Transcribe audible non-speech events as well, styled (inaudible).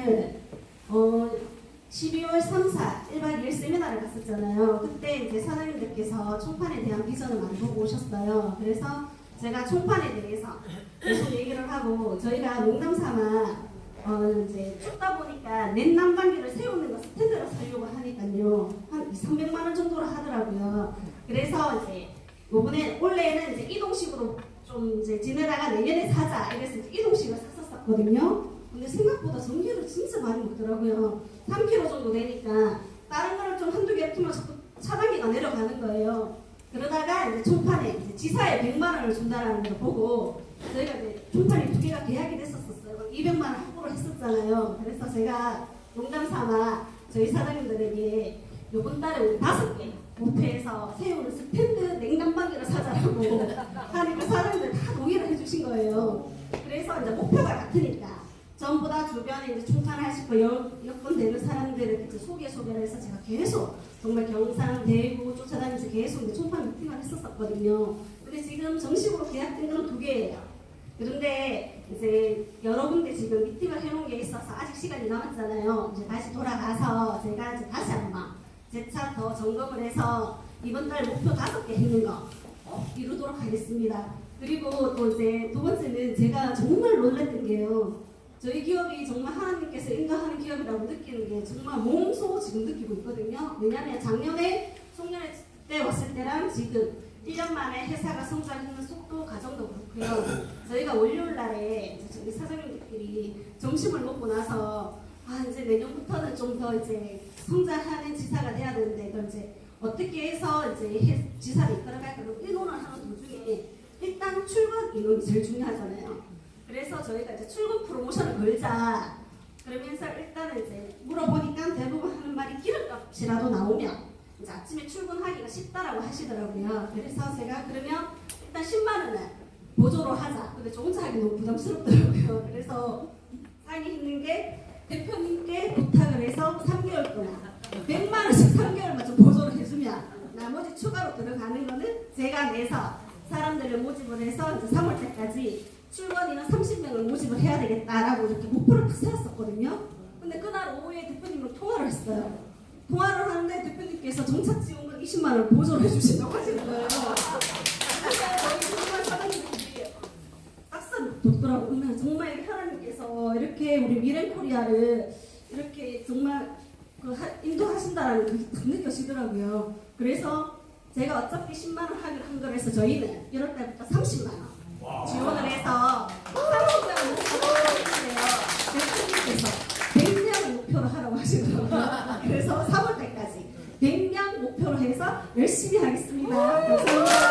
저는 어 12월 3, 4 1박 2일 세미나를 갔었잖아요. 그때 이제 사장님들께서 총판에 대한 비전을 보고 오셨어요. 그래서 제가 총판에 대해서 계속 얘기를 하고 저희가 농담 삼아 어 이제 춥다 보니까 넷난방기를 세우는 거 스탠드로 살려고 하니까요. 한 2, 300만 원 정도로 하더라고요. 그래서 이제 요번에 원래는 이제 이동식으로 좀 이제 지내다가 내년에 사자 이래서 이동식을 샀었거든요. 근데 생각보다 전기를 진짜 많이 먹더라고요. 3kg 정도 되니까 다른 거를 좀 한두 개 피면 자꾸 차단기가 내려가는 거예요. 그러다가 이제 총판에 이제 지사에 100만 원을 준다라는 걸 보고 저희가 이제 총판이 두 개가 계약이 됐었었어요. 그럼 200만 원 확보를 했었잖아요. 그래서 제가 농담 삼아 저희 사장님들에게 요번 달에 우리 다섯 개 목표해서 세우는 스탠드 냉난방기를 사자라고 (laughs) 하니까 사장님들 다 동의를 해주신 거예요. 그래서 이제 목표가 주변에 이제 총판하실 거 여- 여건 되는 사람들을 이제 소개 소개를 해서 제가 계속 정말 경상 대구 쫓아다니면서 계속 이제 총판 미팅을 했었었거든요. 근데 지금 정식으로 계약된 건 두 개예요. 그런데 이제 여러 군데 지금 미팅을 해놓은 게 있어서 아직 시간이 남았잖아요. 이제 다시 돌아가서 제가 이제 다시 한번 재차 더 점검을 해서 이번 달 목표 다섯 개 했는 거꼭 이루도록 하겠습니다. 그리고 또 이제 두 번째는 제가 정말 놀랐던 게요. 저희 기업이 정말 하나님께서 인도하는 기업이라고 느끼는 게 정말 몸소 지금 느끼고 있거든요. 왜냐하면 작년에 송년회 때 왔을 때랑 지금 1년 만에 회사가 성장하는 속도 과정도 그렇고요. 저희가 월요일 날에 저희 사장님들끼리 점심을 먹고 나서 아 이제 내년부터는 좀 더 이제 성장하는 지사가 돼야 되는데 그걸 이제 어떻게 해서 이제 해- 지사를 이끌어갈까 그 의논을 하는 도중에 일단 출근 인원이 제일 중요하잖아요. 그래서 저희가 이제 출근 프로모션을 걸자 그러면서 일단은 이제 물어보니까 대부분 하는 말이 기름값이라도 나오면 이제 아침에 출근하기가 쉽다라고 하시더라고요. 그래서 제가 그러면 일단 10만 원을 보조로 하자. 근데 저 혼자 하기 너무 부담스럽더라고요. 그래서 상의했는 게 대표님께 부탁을 해서 3개월 동안 100만 원씩 3개월만 좀 보조를 해주면 나머지 추가로 들어가는 거는 제가 내서 사람들을 모집을 해서 이제 3월 때까지 출근 인원 30명을 모집을 해야 되겠다라고 이렇게 목표를 딱 세웠었거든요. 근데 그날 오후에 대표님을 통화를 했어요. 통화를 하는데 대표님께서 정착 지원금 20만 원을 보조를 해주신다고 하시는 거예요. 정말 하나님께서 이렇게 우리 미래 코리아를 이렇게 정말 그 하- 인도하신다라는 그게 딱 느껴지더라고요. 그래서 제가 어차피 10만 원 하기로 한 거라서 저희는 1월 달부터 30만 원 지원을 해서 30명을 목표로 했는데요. 대표님께서 100명을 목표로 하라고 하시더라고요. 그래서 3월 달까지 100명 목표로 해서 열심히 하겠습니다. 감사합니다.